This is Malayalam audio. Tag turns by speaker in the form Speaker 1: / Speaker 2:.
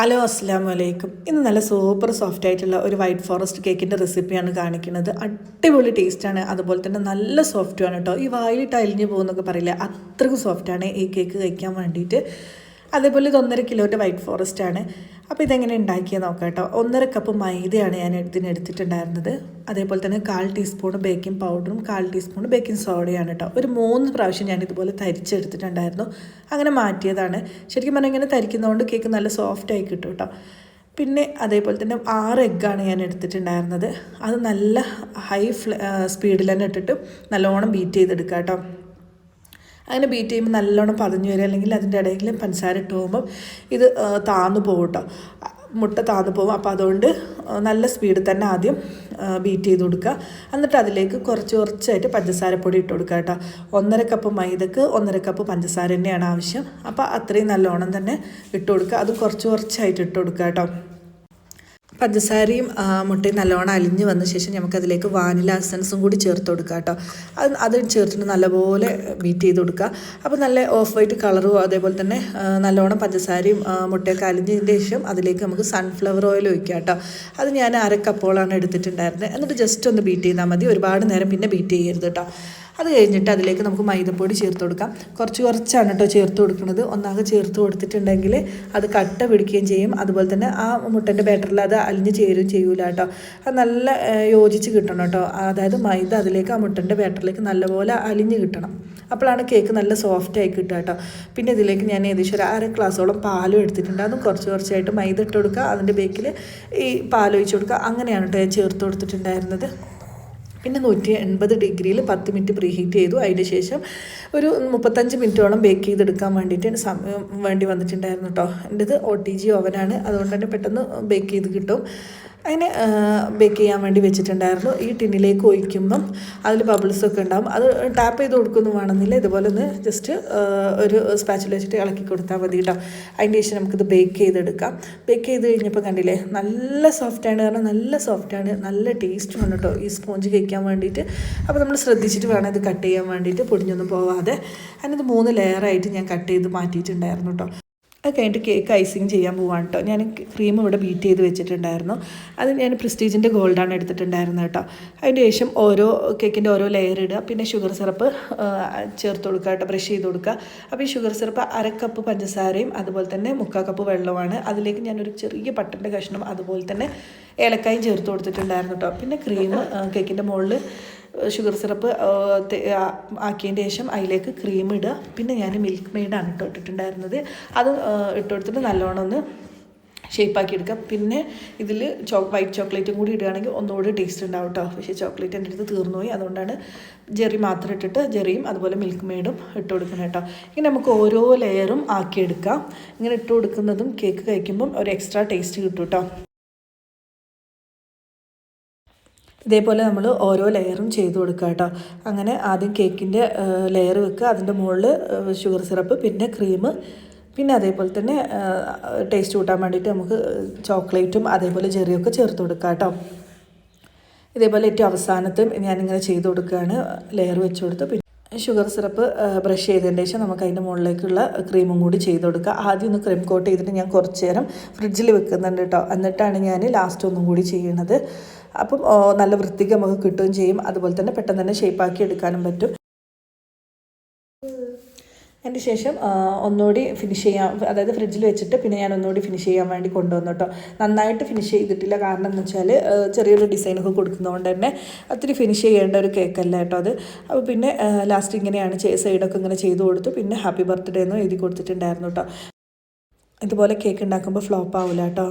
Speaker 1: ഹലോ അസ്സാം വലൈക്കും ഇന്ന് നല്ല സൂപ്പർ സോഫ്റ്റ് ആയിട്ടുള്ള ഒരു വൈറ്റ് ഫോറസ്റ്റ് കേക്കിന്റെ റെസിപ്പിയാണ് കാണിക്കുന്നത്. അടിപൊളി ടേസ്റ്റാണ്. അതുപോലെ തന്നെ നല്ല സോഫ്റ്റുമാണ് കേട്ടോ. ഈ വായിട്ട് അലിഞ്ഞു പോകുന്നൊക്കെ പറയില്ല അത്രയ്ക്ക് സോഫ്റ്റാണ് ഈ കേക്ക് കഴിക്കാൻ വേണ്ടിയിട്ട്. അതേപോലെ ഇത് ഒന്നര കിലോന്റെ വൈറ്റ് ഫോറസ്റ്റ് ആണ്. അപ്പോൾ ഇതെങ്ങനെ ഉണ്ടാക്കിയാൽ നോക്കാം കേട്ടോ ഒന്നര കപ്പ് മൈദയാണ് ഞാൻ ഇതിന് എടുത്തിട്ടുണ്ടായിരുന്നത്. അതേപോലെ തന്നെ കാൽ ടീസ്പൂൺ ബേക്കിംഗ് പൗഡറും കാൽ ടീസ്പൂൺ ബേക്കിംഗ് സോഡയാണ് കേട്ടോ ഒരു മൂന്ന് പ്രാവശ്യം ഞാൻ ഇതുപോലെ തരിച്ചെടുത്തിട്ടുണ്ടായിരുന്നു. അങ്ങനെ മാറ്റിയതാണ്. ശരിക്കും പറഞ്ഞാൽ ഇങ്ങനെ തരിക്കുന്നതുകൊണ്ട് കേക്ക് നല്ല സോഫ്റ്റ് ആയി കിട്ടും കേട്ടോ പിന്നെ അതേപോലെ തന്നെ ആറ് എഗ്ഗാണ് ഞാൻ എടുത്തിട്ടുണ്ടായിരുന്നത്. അത് നല്ല ഹൈ ഫ്ല സ്പീഡിൽ തന്നെ ഇട്ടിട്ട് നല്ലോണം ബീറ്റ് ചെയ്തെടുക്കാം കേട്ടോ അങ്ങനെ ബീറ്റ് ചെയ്യുമ്പോൾ നല്ലോണം പതഞ്ഞു വരിക അല്ലെങ്കിൽ അതിന്റെ ഇടയിൽ പഞ്ചസാര ഇട്ട് പോകുമ്പം ഇത് താന്നു പോകും കേട്ടോ. മുട്ട താന്നു പോകും. അപ്പോൾ അതുകൊണ്ട് നല്ല സ്പീഡിൽ തന്നെ ആദ്യം ബീറ്റ് ചെയ്ത് കൊടുക്കുക. എന്നിട്ട് അതിലേക്ക് കുറച്ച് കുറച്ചായിട്ട് പഞ്ചസാരപ്പൊടി ഇട്ട് കൊടുക്കുക കേട്ടോ. ഒന്നര കപ്പ് മൈദക്ക് ഒന്നര കപ്പ് പഞ്ചസാര തന്നെയാണ് ആവശ്യം. അപ്പോൾ അത്രയും നല്ലോണം തന്നെ ഇട്ട് കൊടുക്കുക. അത് കുറച്ച് കുറച്ചായിട്ട് ഇട്ട് കൊടുക്കുക കേട്ടോ. പഞ്ചസാരയും മുട്ടയും നല്ലോണം അലിഞ്ഞ് വന്ന ശേഷം നമുക്കതിലേക്ക് വാനില എസൻസും കൂടി ചേർത്ത് കൊടുക്കുക കേട്ടോ. അത് അത് ചേർത്തിട്ട് നല്ലപോലെ ബീറ്റ് ചെയ്ത് കൊടുക്കുക. അപ്പോൾ നല്ല ഓഫ് വൈറ്റ് കളറും അതേപോലെ തന്നെ നല്ലോണം പഞ്ചസാരയും മുട്ടയൊക്കെ അലിഞ്ഞതിന്റെ ശേഷം അതിലേക്ക് നമുക്ക് സൺഫ്ലവർ ഓയിൽ ഒഴിക്കുക കേട്ടോ. അത് ഞാൻ അര കപ്പോളാണ് എടുത്തിട്ടുണ്ടായിരുന്നത്. എന്നിട്ട് ജസ്റ്റ് ഒന്ന് ബീറ്റ് ചെയ്താൽ മതി. ഒരുപാട് നേരം പിന്നെ ബീറ്റ് ചെയ്യരുത് കേട്ടോ. അത് കഴിഞ്ഞിട്ട് അതിലേക്ക് നമുക്ക് മൈദപ്പൊടി ചേർത്ത് കൊടുക്കാം. കുറച്ച് കുറച്ചാണ് കേട്ടോ ചേർത്ത് കൊടുക്കുന്നത്. ഒന്നാകെ ചേർത്ത് കൊടുത്തിട്ടുണ്ടെങ്കിൽ അത് കട്ട പിടിക്കുകയും ചെയ്യും. അതുപോലെ തന്നെ ആ മുട്ടന്റെ ബാറ്ററിൽ അത് അലിഞ്ഞ് ചേരുകയും ചെയ്യൂല കേട്ടോ. അത് നല്ല യോജിച്ച് കിട്ടണം കേട്ടോ. അതായത് മൈദ അതിലേക്ക് ആ മുട്ടന്റെ ബാറ്ററിലേക്ക് നല്ലപോലെ അലിഞ്ഞ് കിട്ടണം. അപ്പോഴാണ് കേക്ക് നല്ല സോഫ്റ്റ് ആയി കിട്ടുക കേട്ടോ. പിന്നെ ഇതിലേക്ക് ഞാൻ ഏകദേശം ഒരു അര ഗ്ലാസോളം പാലും എടുത്തിട്ടുണ്ട്. അതും കുറച്ച് കുറച്ചായിട്ട് മൈദ ഇട്ട് കൊടുക്കുക. അതിന്റെ ബേക്കിൽ ഈ പാലൊഴിച്ച് കൊടുക്കുക. അങ്ങനെയാണ് കേട്ടോ ഞാൻ ചേർത്ത് കൊടുത്തിട്ടുണ്ടായിരുന്നത്. പിന്നെ നൂറ്റി എൺപത് ഡിഗ്രിയിൽ പത്ത് മിനിറ്റ് പ്രീ ഹീറ്റ് ചെയ്തു. അതിന് ശേഷം ഒരു മുപ്പത്തഞ്ച് മിനിറ്റോളം ബേക്ക് ചെയ്തെടുക്കാൻ വേണ്ടിയിട്ട് സമയം വേണ്ടി വന്നിട്ടുണ്ടായിരുന്നു കേട്ടോ എന്റെത് ഒ ടി ജി ഓവനാണ് അതുകൊണ്ട് തന്നെ പെട്ടെന്ന് ബേക്ക് ചെയ്ത് കിട്ടും. അതിനെ ബേക്ക് ചെയ്യാൻ വേണ്ടി വെച്ചിട്ടുണ്ടായിരുന്നു. ഈ ടിന്നിലേക്ക് ഒഴിക്കുമ്പം അതിൽ ബബിൾസൊക്കെ ഉണ്ടാകും അത് ടാപ്പ് ചെയ്ത് കൊടുക്കുന്നു വേണമെന്നില്ല. ഇതുപോലെ ഒന്ന് ജസ്റ്റ് ഒരു സ്പാച്ചിൽ വെച്ചിട്ട് ഇളക്കി കൊടുത്താൽ മതി കേട്ടോ അതിന്റെ ശേഷം നമുക്കിത് ബേക്ക് ചെയ്തെടുക്കാം. ബേക്ക് ചെയ്ത് കഴിഞ്ഞപ്പോൾ കണ്ടില്ലേ നല്ല സോഫ്റ്റാണ് കാരണം നല്ല സോഫ്റ്റാണ് നല്ല ടേസ്റ്റ് വേണം കേട്ടോ ഈ സ്പോഞ്ച് കഴിക്കാൻ വേണ്ടിയിട്ട്. അപ്പോൾ നമ്മൾ ശ്രദ്ധിച്ചിട്ട് വേണം ഇത് കട്ട് ചെയ്യാൻ വേണ്ടിയിട്ട് പൊടിഞ്ഞൊന്നും പോവാതെ. അതിനത് മൂന്ന് ലെയറായിട്ട് ഞാൻ കട്ട് ചെയ്ത് മാറ്റിയിട്ടുണ്ടായിരുന്നു കേട്ടോ അത് കഴിഞ്ഞിട്ട് കേക്ക് ഐസിങ് ചെയ്യാൻ പോവാണ് കേട്ടോ ഞാൻ ക്രീം ഇവിടെ ബീറ്റ് ചെയ്ത് വെച്ചിട്ടുണ്ടായിരുന്നു. അത് ഞാൻ പ്രസ്റ്റീജിന്റെ ഗോൾഡാണ് എടുത്തിട്ടുണ്ടായിരുന്നത് കേട്ടോ അതിന്റെ ശേഷം ഓരോ കേക്കിന്റെ ഓരോ ലെയർ ഇടുക. പിന്നെ ഷുഗർ സിറപ്പ് ചേർത്ത് കൊടുക്കുക കേട്ടോ ബ്രഷ് ചെയ്ത് കൊടുക്കുക. അപ്പോൾ ഈ ഷുഗർ സിറപ്പ് അര കപ്പ് പഞ്ചസാരയും അതുപോലെ തന്നെ മുക്കാൽ കപ്പ് വെള്ളമാണ് അതിലേക്ക് ഞാനൊരു ചെറിയ പട്ടന്റെ കഷ്ണം അതുപോലെ തന്നെ ഏലക്കായും ചേർത്ത് കൊടുത്തിട്ടുണ്ടായിരുന്നു കേട്ടോ പിന്നെ ക്രീം കേക്കിന്റെ മുകളിൽ ഷുഗർ സിറപ്പ് ആക്കിയതിന്റെ ശേഷം അതിലേക്ക് ക്രീം ഇടുക. പിന്നെ ഞാൻ മിൽക്ക് മെയ്ഡാണ് ഇട്ട് ഇട്ടിട്ടുണ്ടായിരുന്നത്. അത് ഇട്ട് കൊടുത്തിട്ട് നല്ലോണം ഒന്ന് ഷേപ്പാക്കി എടുക്കാം പിന്നെ ഇതിൽ ചോ വൈറ്റ് ചോക്ലേറ്റും കൂടി ഇടുകയാണെങ്കിൽ ഒന്നുകൂടി ടേസ്റ്റ് ഉണ്ടാവും കേട്ടോ പക്ഷേ ചോക്ലേറ്റ് എന്റെ അടുത്ത് തീർന്നുപോയി. അതുകൊണ്ടാണ് ജെറി മാത്രം ഇട്ടിട്ട് ജെറിയും അതുപോലെ മിൽക്ക് മെയ്ഡും ഇട്ട് കൊടുക്കണം കേട്ടോ ഇങ്ങനെ നമുക്ക് ഓരോ ലെയറും ആക്കിയെടുക്കാം. ഇങ്ങനെ ഇട്ട് കൊടുക്കുന്നതും കേക്ക് കഴിക്കുമ്പം ഒരു എക്സ്ട്രാ ടേസ്റ്റ് കിട്ടും കേട്ടോ ഇതേപോലെ നമ്മൾ ഓരോ ലെയറും ചെയ്ത് കൊടുക്കുക കേട്ടോ. അങ്ങനെ ആദ്യം കേക്കിന്റെ ലെയർ വെക്കുക അതിന്റെ മുകളിൽ ഷുഗർ സിറപ്പ് പിന്നെ ക്രീം പിന്നെ അതേപോലെ തന്നെ ടേസ്റ്റ് കൂട്ടാൻ വേണ്ടിയിട്ട് നമുക്ക് ചോക്ലേറ്റും അതേപോലെ ചെറിയൊക്കെ ചേർത്ത് കൊടുക്കുക കേട്ടോ. ഇതേപോലെ ഏറ്റവും അവസാനത്തും ഞാനിങ്ങനെ ചെയ്ത് കൊടുക്കുകയാണ് ലെയർ വെച്ച് കൊടുത്ത്. പിന്നെ ഷുഗർ സിറപ്പ് ബ്രഷ് ചെയ്തതിന് ശേഷം നമുക്ക് അതിന്റെ മുകളിലേക്കുള്ള ക്രീമും കൂടി ചെയ്ത് കൊടുക്കുക. ആദ്യം ഒന്ന് ക്രീം കോട്ട് ചെയ്തിട്ട് ഞാൻ കുറച്ച് നേരം ഫ്രിഡ്ജിൽ വെക്കുന്നുണ്ട് കേട്ടോ. എന്നിട്ടാണ് ഞാൻ ലാസ്റ്റ് ഒന്നും കൂടി ചെയ്യുന്നത്. അപ്പം നല്ല വൃത്തിക്ക് നമുക്ക് കിട്ടുകയും ചെയ്യും. അതുപോലെ തന്നെ പെട്ടെന്ന് തന്നെ ഷേപ്പാക്കി എടുക്കാനും പറ്റും. അതിന് ശേഷം ഒന്നുകൂടി ഫിനിഷ് ചെയ്യാൻ അതായത് ഫ്രിഡ്ജിൽ വെച്ചിട്ട് പിന്നെ ഞാൻ ഒന്നുകൂടി ഫിനിഷ് ചെയ്യാൻ വേണ്ടി കൊണ്ടുവന്നു കേട്ടോ. നന്നായിട്ട് ഫിനിഷ് ചെയ്തിട്ടില്ല. കാരണം എന്ന് വെച്ചാൽ ചെറിയൊരു ഡിസൈനൊക്കെ കൊടുക്കുന്നതുകൊണ്ട് തന്നെ ഒത്തിരി ഫിനിഷ് ചെയ്യേണ്ട ഒരു കേക്കല്ല കേട്ടോ അത്. അപ്പോൾ പിന്നെ ലാസ്റ്റ് ഇങ്ങനെയാണ് സൈഡൊക്കെ ഇങ്ങനെ ചെയ്ത് കൊടുത്തു. പിന്നെ ഹാപ്പി ബർത്ത്ഡേ എന്നും എഴുതി കൊടുത്തിട്ടുണ്ടായിരുന്നു കേട്ടോ. ഇതുപോലെ കേക്ക് ഉണ്ടാക്കുമ്പോൾ ഫ്ലോപ്പ് ആവില്ല കേട്ടോ.